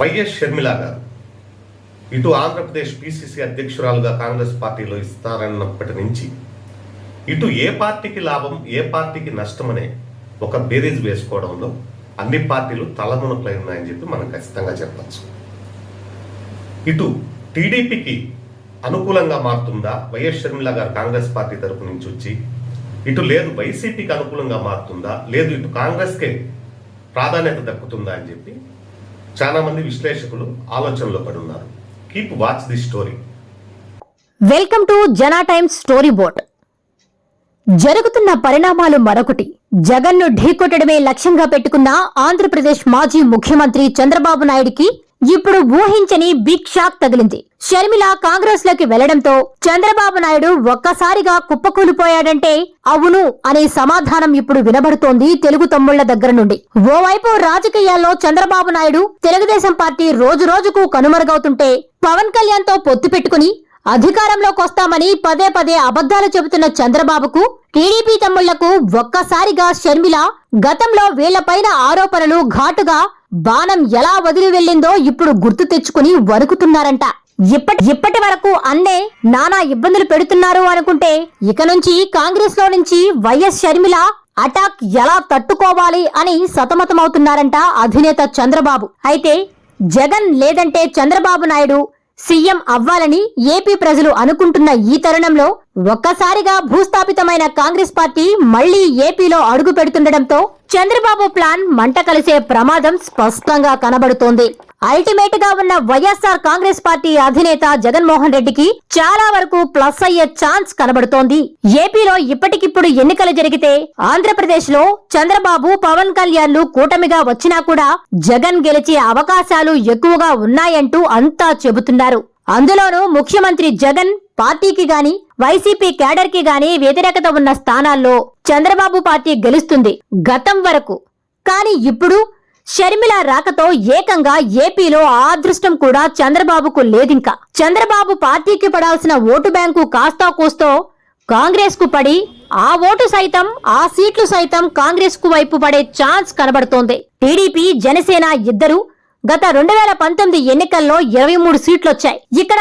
YS Sharmila garu. ఇటు Andhra Pradesh PCC అధ్యక్షురాలుగా కాంగ్రెస్ పార్టీలో ఇస్తారన్నప్పటి నుంచి ఇటు ఏ పార్టీకి లాభం ఏ పార్టీకి నష్టమనే ఒక బేరీజ్ వేసుకోవడంలో అన్ని పార్టీలు తలమునకలై ఉన్నాయని చెప్పి మనం ఖచ్చితంగా చెప్పచ్చు. ఇటు టీడీపీకి అనుకూలంగా మారుతుందా? వైఎస్ షర్మిల గారు కాంగ్రెస్ పార్టీ తరపు నుంచి వచ్చి ఇటు లేదు వైసీపీకి అనుకూలంగా మారుతుందా? లేదు ఇటు కాంగ్రెస్కే ప్రాధాన్యత దక్కుతుందా అని చెప్పి చాలామంది విశ్లేషకులు ఆలోచనలో పడున్నారు keep watch the story welcome to Jana Times story board జరుగుతున్న పరిణామాలు మరొకటి. జగన్ను ఢీకొట్టడమే లక్ష్యంగా పెట్టుకున్న ఆంధ్రప్రదేశ్ మాజీ ముఖ్యమంత్రి చంద్రబాబు నాయుడికి ఇప్పుడు ఊహించని బిగ్ షాక్ తగిలింది. షర్మిల కాంగ్రెస్లోకి వెళ్ళడంతో చంద్రబాబు నాయుడు ఒక్కసారిగా కుప్పకూలిపోయాడంటే అవును అనే సమాధానం ఇప్పుడు వినబడుతోంది తెలుగు తమ్ముళ్ళ దగ్గర నుండి. ఓవైపు రాజకీయాల్లో చంద్రబాబు నాయుడు తెలుగుదేశం పార్టీ రోజు రోజుకు కనుమరుగవుతుంటే పవన్ కళ్యాణ్తో పొత్తు పెట్టుకుని అధికారంలోకొస్తామని పదే పదే అబద్ధాలు చెబుతున్న చంద్రబాబుకు టీడీపీ తమ్ముళ్ళకు ఒక్కసారిగా షర్మిల గతంలో వీళ్ళపైన ఆరోపణలు ఘాటుగా బాణం ఎలా వదిలి వెళ్ళిందో ఇప్పుడు గుర్తు తెచ్చుకుని వణుకుతున్నారంట. ఇప్పటి ఇప్పటి వరకు అన్నే నానా ఇబ్బందులు పెడుతున్నారు అనుకుంటే ఇక నుంచి కాంగ్రెస్లో నుంచి వైఎస్ షర్మిల అటాక్ ఎలా తట్టుకోవాలి అని సతమతమవుతున్నారంట అధినేత చంద్రబాబు. అయితే జగన్ లేదంటే చంద్రబాబు నాయుడు సీఎం అవ్వాలని ఏపీ ప్రజలు అనుకుంటున్న ఈ తరుణంలో ఒక్కసారిగా భూస్థాపితమైన కాంగ్రెస్ పార్టీ మళ్ళీ ఏపీలో అడుగు పెడుతుండటంతో చంద్రబాబు ప్లాన్ మంట కలిసే ప్రమాదం స్పష్టంగా కనబడుతోంది. అల్టిమేట్గా ఉన్న వైఎస్ఆర్ కాంగ్రెస్ పార్టీ అధినేత జగన్మోహన్ రెడ్డికి చాలా వరకు ప్లస్ అయ్యే ఛాన్స్ కనబడుతోంది. ఏపీలో ఇప్పటికిప్పుడు ఎన్నికలు జరిగితే ఆంధ్రప్రదేశ్లో చంద్రబాబు పవన్ కళ్యాణ్లు కూటమిగా వచ్చినా కూడా జగన్ గెలిచే అవకాశాలు ఎక్కువగా ఉన్నాయంటూ అంతా చెబుతున్నారు. అందులోనూ ముఖ్యమంత్రి జగన్ పార్టీకి గాని వైసీపీ కేడర్కి గాని వ్యతిరేకత ఉన్న స్థానాల్లో చంద్రబాబు పార్టీ గెలుస్తుంది గతం వరకు. కానీ ఇప్పుడు షర్మిల రాకతో ఏకంగా ఏపీలో ఆ అదృష్టం కూడా చంద్రబాబుకు లేదింకా. చంద్రబాబు పార్టీకి పడాల్సిన ఓటు బ్యాంకు కాస్తా కూస్తో కాంగ్రెస్కు పడి ఆ ఓటు సైతం ఆ సీట్లు సైతం కాంగ్రెస్కు వైపు పడే ఛాన్స్ కనబడుతోంది. టీడీపీ జనసేన ఇద్దరు గత రెండు వేల పంతొమ్మిది ఎన్నికల్లో ఇరవై మూడు సీట్లొచ్చాయి. ఇక్కడ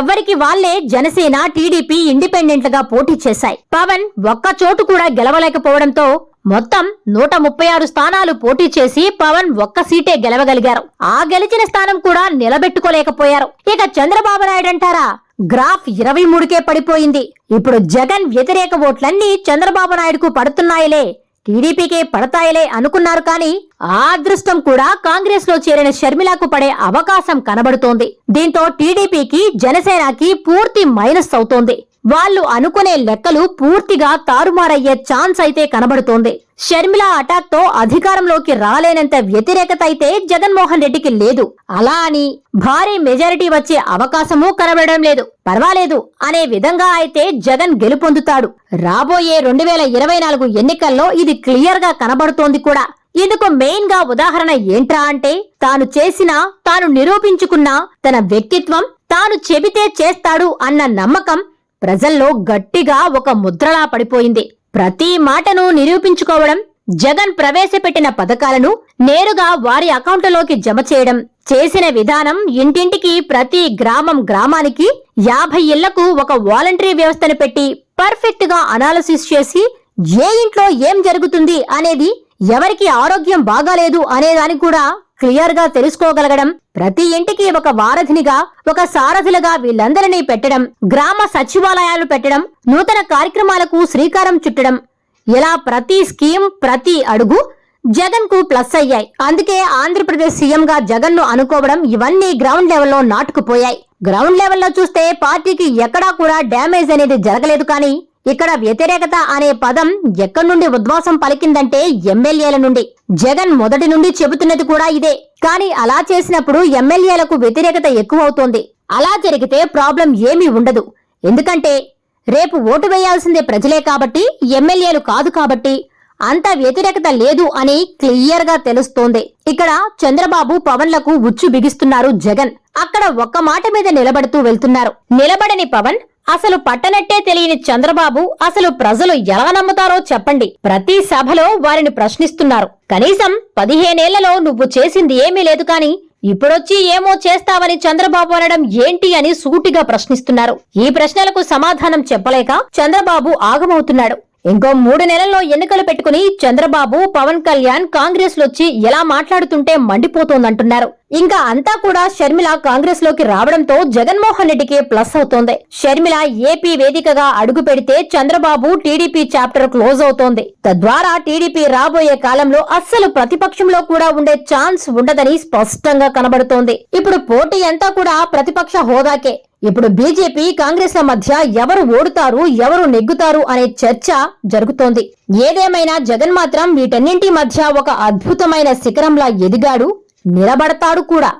ఎవరికి వాళ్ళే జనసేన టీడీపీ ఇండిపెండెంట్గా పోటీ చేశాయి. పవన్ ఒక్క చోటు కూడా గెలవలేకపోవడంతో మొత్తం నూట ముప్పై ఆరు స్థానాలు పోటీ చేసి పవన్ ఒక్క సీటే గెలవగలిగారు. ఆ గెలిచిన స్థానం కూడా నిలబెట్టుకోలేకపోయారు. ఇక చంద్రబాబు నాయుడు అంటారా? గ్రాఫ్ ఇరవై మూడుకే పడిపోయింది. ఇప్పుడు జగన్ వ్యతిరేక ఓట్లన్నీ చంద్రబాబు నాయుడుకు పడుతున్నాయిలే. టీడీపీకే పడతాయిలే అనుకున్నారు కానీ ఆ అదృష్టం కూడా కాంగ్రెస్లో చేరిన షర్మిలకు పడే అవకాశం కనబడుతోంది. దీంతో టీడీపీకి జనసేనకి పూర్తి మైనస్ అవుతోంది. వాళ్ళు అనుకునే లెక్కలు పూర్తిగా తారుమారయ్యే ఛాన్స్ అయితే కనబడుతోంది. షర్మిల అటాక్తో అధికారంలోకి రాలేనంత వ్యతిరేకత అయితే జగన్మోహన్ రెడ్డికి లేదు. అలా అని భారీ మెజారిటీ వచ్చే అవకాశమూ కనబడడం లేదు. పర్వాలేదు అనే విధంగా అయితే జగన్ గెలుపొందుతాడు. రాబోయే రెండు వేల ఇరవై నాలుగు ఎన్నికల్లో ఇది క్లియర్గా కనబడుతోంది కూడా. ఇందుకు మెయిన్గా ఉదాహరణ ఏంట్రా అంటే తాను చేసిన తాను నిరూపించుకున్న తన వ్యక్తిత్వం తాను చెబితే చేస్తాడు అన్న నమ్మకం ప్రజల్లో గట్టిగా ఒక ముద్రలా పడిపోయింది. ప్రతి మాటను నిరూపించుకోవడం జగన్ ప్రవేశపెట్టిన పథకాలను నేరుగా వారి అకౌంట్లోకి జమ చేయడం చేసిన విధానం ఇంటింటికి ప్రతి గ్రామం గ్రామానికి యాభై ఇళ్ళకు ఒక వాలంటరీ వ్యవస్థను పెట్టి పర్ఫెక్ట్గా అనాలసిస్ చేసి ఏ ఇంట్లో ఏం జరుగుతుంది అనేది ఎవరికి ఆరోగ్యం బాగాలేదు అనేదాన్ని కూడా క్లియర్గా తెలుసుకోగలగడం ప్రతి ఇంటికి ఒక వారధినిగా ఒక సారథులుగా వీళ్ళందరినీ పెట్టడం గ్రామ సచివాలయాలు పెట్టడం నూతన కార్యక్రమాలకు శ్రీకారం చుట్టడం. ఇలా ప్రతి స్కీమ్ ప్రతి అడుగు జగన్కు ప్లస్ అయ్యాయి. అందుకే ఆంధ్రప్రదేశ్ సీఎం గా జగన్ను అనుకోవడం ఇవన్నీ గ్రౌండ్ లెవెల్లో నాటుకుపోయాయి. గ్రౌండ్ లెవెల్లో చూస్తే పార్టీకి ఎక్కడా కూడా డ్యామేజ్ అనేది జరగలేదు కానీ ఇక్కడ వ్యతిరేకత అనే పదం ఎక్కడి నుండి ఉద్వాసం పలికిందంటే ఎమ్మెల్యేల నుండి. జగన్ మొదటి నుండి చెబుతున్నది కూడా ఇదే. కానీ అలా చేసినప్పుడు ఎమ్మెల్యేలకు వ్యతిరేకత ఎక్కువవుతోంది. అలా జరిగితే ప్రాబ్లం ఏమీ ఉండదు. ఎందుకంటే రేపు ఓటు వేయాల్సిందే ప్రజలే కాబట్టి ఎమ్మెల్యేలు కాదు కాబట్టి అంత వ్యతిరేకత లేదు అని క్లియర్గా తెలుస్తోంది. ఇక్కడ చంద్రబాబు పవన్లకు ఉచ్చు బిగిస్తున్నారు జగన్. అక్కడ ఒక్క మాట మీద నిలబడుతూ వెళ్తున్నారు. నిలబడని పవన్ అసలు పట్టనట్టే తెలియని చంద్రబాబు అసలు ప్రజలు ఎలా నమ్ముతారో చెప్పండి. ప్రతి సభలో వారిని ప్రశ్నిస్తున్నారు. కనీసం పదిహేనేళ్ళలో నువ్వు చేసింది ఏమీ లేదు కాని ఇప్పుడొచ్చి ఏమో చేస్తావని చంద్రబాబు అనడం ఏంటి అని సూటిగా ప్రశ్నిస్తున్నారు. ఈ ప్రశ్నలకు సమాధానం చెప్పలేక చంద్రబాబు ఆగమవుతున్నాడు. ఇంకో మూడు నెలల్లో ఎన్నికలు పెట్టుకుని చంద్రబాబు పవన్ కళ్యాణ్ కాంగ్రెస్ వచ్చి ఎలా మాట్లాడుతుంటే మండిపోతోందంటున్నారు. ఇంకా అంతా కూడా షర్మిల కాంగ్రెస్లోకి రావడంతో జగన్మోహన్ రెడ్డికి ప్లస్ అవుతోంది. షర్మిల ఏపీ వేదికగా అడుగు పెడితే చంద్రబాబు టీడీపీ చాప్టర్ క్లోజ్ అవుతోంది. తద్వారా టీడీపీ రాబోయే కాలంలో అస్సలు ప్రతిపక్షంలో కూడా ఉండే ఛాన్స్ ఉండదని స్పష్టంగా కనబడుతోంది. ఇప్పుడు పోటీ అంతా కూడా ప్రతిపక్ష హోదాకే. ఇప్పుడు బీజేపీ కాంగ్రెస్ల మధ్య ఎవరు ఓడుతారు ఎవరు నెగ్గుతారు అనే చర్చ జరుగుతోంది. ఏదేమైనా జగన్ మాత్రం వీటన్నింటి మధ్య ఒక అద్భుతమైన శిఖరంలా ఎదిగాడు నిలబడతాడు కూడా.